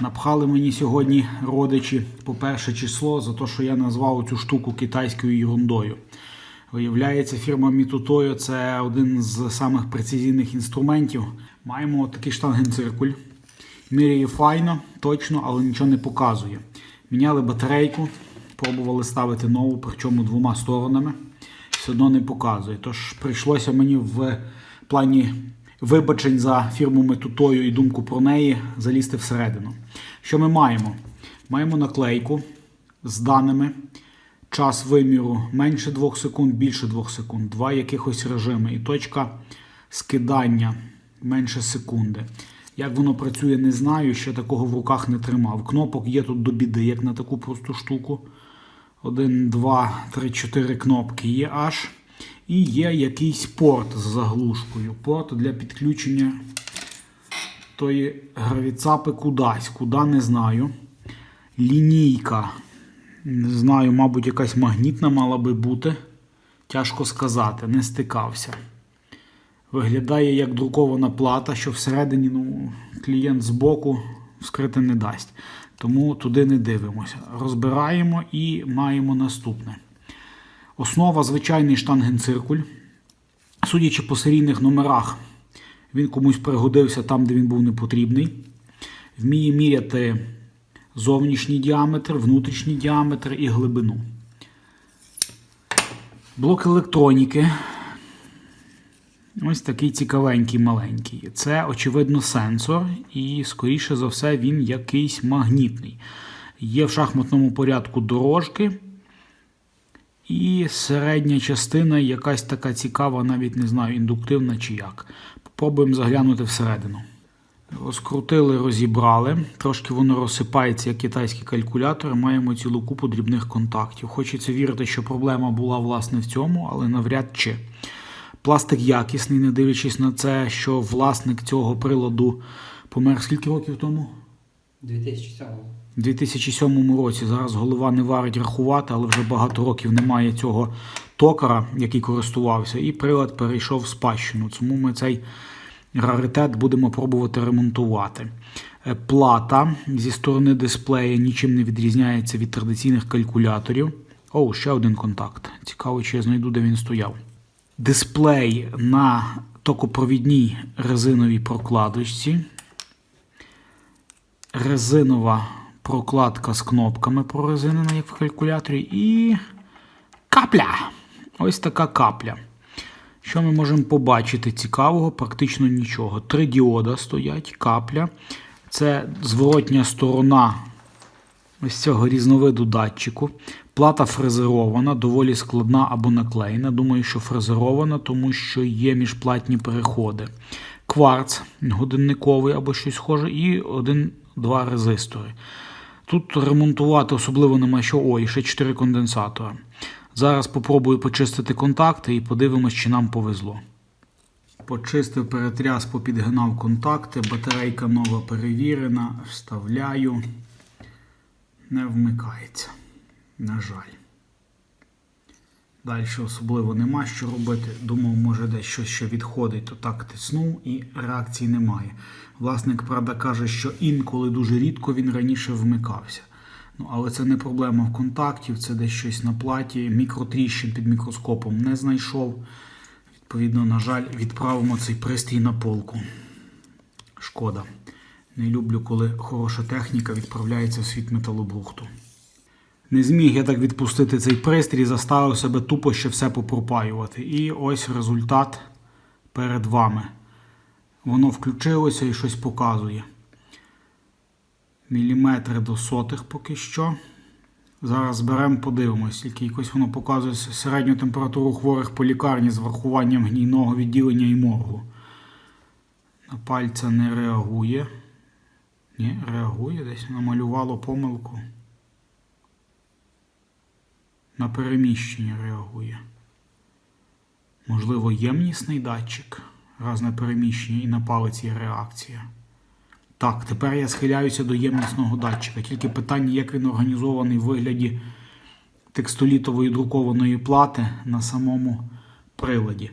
Напхали мені сьогодні родичі по перше число за те, що я назвав цю штуку китайською ерундою. Виявляється, фірма Mitutoyo – це один з самих прецизійних інструментів. Маємо такий штангенциркуль. Міряє файно, точно, але нічого не показує. Міняли батарейку, пробували ставити нову, причому двома сторонами. Все одно не показує. Тож прийшлося мені в плані вибачень за фірму Метутою і думку про неї залізти всередину. Що ми маємо? Маємо наклейку з даними. Час виміру менше 2 секунд, більше 2 секунд, два якихось режими. І точка скидання менше секунди. Як воно працює, не знаю, ще такого в руках не тримав. Кнопок є тут до біди, як на таку просту штуку. Один, два, три, чотири кнопки є аж. І є якийсь порт з заглушкою. Порт для підключення тої гравіцапи кудись. Куди не знаю. Лінійка. Не знаю, мабуть, якась магнітна мала би бути. Тяжко сказати, не стикався. Виглядає як друкована плата, що всередині ну, клієнт збоку вскрити не дасть. Тому туди не дивимося. Розбираємо і маємо наступне. Основа звичайний штангенциркуль. Судячи по серійних номерах, він комусь пригодився там, де він був непотрібний. Вміє міряти зовнішній діаметр, внутрішній діаметр і глибину. Блок електроніки. Ось такий цікавенький маленький. Це, очевидно, сенсор, і, скоріше за все, він якийсь магнітний. Є в шахматному порядку дорожки. І середня частина якась така цікава, навіть не знаю, індуктивна чи як. Попробуємо заглянути всередину. Розкрутили, розібрали. Трошки воно розсипається, як китайські калькулятори. Маємо цілу купу дрібних контактів. Хочеться вірити, що проблема була власне в цьому, але навряд чи. Пластик якісний, не дивлячись на це, що власник цього приладу помер скільки років тому? 2007 У 2007 році. Зараз голова не варить рахувати, але вже багато років немає цього токара, який користувався, і прилад перейшов в спадщину. Тому ми цей раритет будемо пробувати ремонтувати. Е, Плата зі сторони дисплея нічим не відрізняється від традиційних калькуляторів. О, ще один контакт. Цікаво, чи я знайду, де він стояв. Дисплей на токопровідній резиновій прокладочці. Резинова прокладка з кнопками прорезинена, як в калькуляторі. І капля. Ось така капля. Що ми можемо побачити цікавого? Практично нічого. Три діода стоять, капля. Це зворотня сторона ось цього різновиду датчику. Плата фрезерована, доволі складна або наклеєна. Думаю, що фрезерована, тому що є міжплатні переходи. Кварц годинниковий або щось схоже, і один-два резистори. Тут ремонтувати особливо нема що. Ой, ще 4 конденсатори. Зараз попробую почистити контакти і подивимось, чи нам повезло. Почистив, перетряс, попідгинав контакти, батарейка нова перевірена, вставляю. Не вмикається. На жаль. Далі особливо нема що робити. Думав, може десь щось ще відходить, то так тиснув і реакції немає. Власник, правда, каже, що інколи дуже рідко він раніше вмикався. Ну, але це не проблема в контактів, це десь щось на платі. Мікротріщин під мікроскопом не знайшов. Відповідно, на жаль, відправимо цей пристрій на полку. Шкода. Не люблю, коли хороша техніка відправляється в світ металобрухту. Не зміг я так відпустити цей пристрій, заставив себе тупо ще все попропаювати. І ось результат перед вами. Воно включилося і щось показує. Міліметри до сотих поки що. Зараз беремо, подивимось, тільки якось воно показує середню температуру хворих по лікарні з врахуванням гнійного відділення і моргу. На пальця не реагує. Ні, реагує, десь намалювало помилку. На переміщення реагує. Можливо, ємнісний датчик. Раз на переміщення і на палець є реакція. Так, тепер я схиляюся до ємнісного датчика. Тільки питання, як він організований в вигляді текстолітової друкованої плати на самому приладі.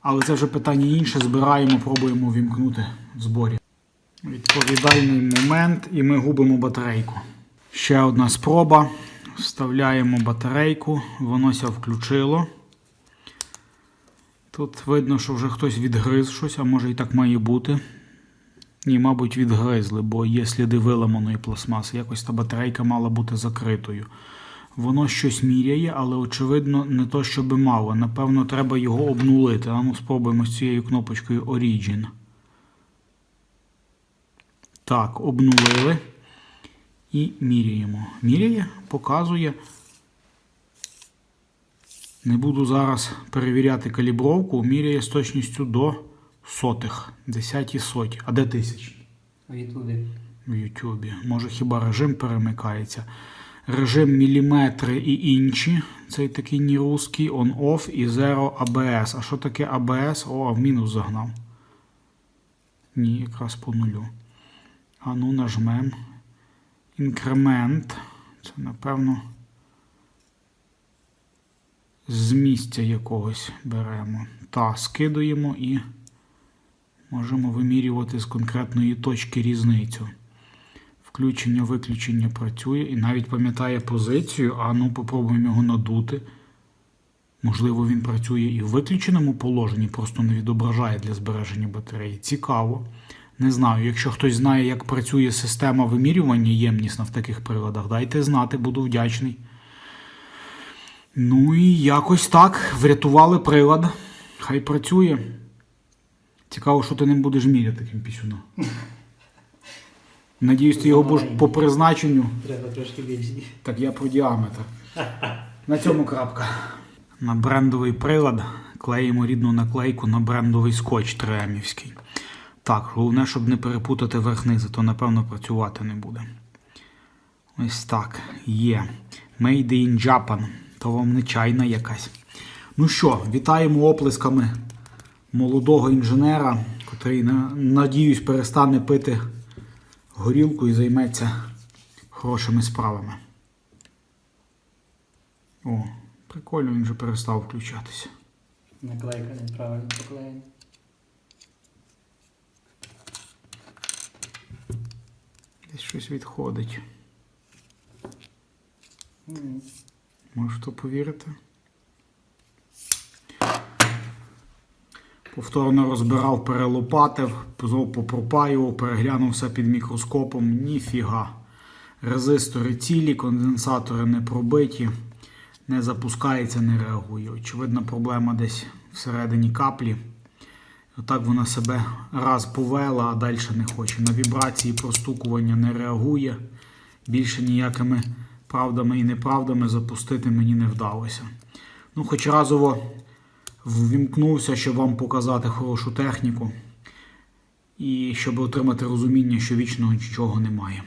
Але це вже питання інше. Збираємо, пробуємо вімкнути в зборі. Відповідальний момент, і ми губимо батарейку. Ще одна спроба. Вставляємо батарейку, воно ся включило. Тут видно, що вже хтось відгриз щось, а може і так має бути. Ні, мабуть, відгризли, бо є сліди виламаної пластмаси. Якось та батарейка мала бути закритою. Воно щось міряє, але очевидно не то, що би мало. Напевно, треба його обнулити. А ну спробуємо з цією кнопочкою Origin. Так, обнулили. І міряємо. Міряє, показує. Не буду зараз перевіряти калібровку. Міряє з точністю до сотих. Десяті соті. А де тисячі? В Ютубі. В Ютубі. Може хіба режим перемикається. Режим міліметри і інші. Цей такий не русський, on-off і Zero ABS. А що таке ABS? О, а в мінус загнав. Ні, якраз по нулю. А ну нажмем. Інкремент. Це, напевно, з місця якогось беремо. Та, скидуємо і можемо вимірювати з конкретної точки різницю. Включення, виключення працює і навіть пам'ятає позицію, а ну попробуємо його надути. Можливо, він працює і в виключеному положенні, просто не відображає для збереження батареї. Цікаво. Не знаю, якщо хтось знає, як працює система вимірювання ємнісна в таких приладах, дайте знати, буду вдячний. Ну і якось так. Врятували прилад. Хай працює. Цікаво, що ти ним будеш міряти таким пісюном. Надіюсь, ти його будеш по призначенню. Треба трошки більші. Так я про діаметр. На цьому крапка. На брендовий прилад клеїмо рідну наклейку на брендовий скотч тремівський. Так, головне, щоб не перепутати верх-низ, то напевно працювати не буде. Ось так. Є. Made in Japan. То вам не чайна якась. Ну що, вітаємо оплесками молодого інженера, котрий, надіюсь, перестане пити горілку і займеться хорошими справами. О, прикольно, він вже перестав включатися. Наклейка неправильно поклеєна. Десь щось відходить. Можеш то повірити? Повторно розбирав, перелопатив, знов попропаював, переглянув все під мікроскопом. Ніфіга. Резистори цілі, конденсатори не пробиті, не запускається, не реагує. Очевидна проблема десь всередині каплі. Отак вона себе раз повела, а далі не хоче. На вібрації простукування не реагує. Більше ніякими правдами і неправдами запустити мені не вдалося. Ну, хоч разово ввімкнувся, щоб вам показати хорошу техніку. І щоб отримати розуміння, що вічного нічого немає.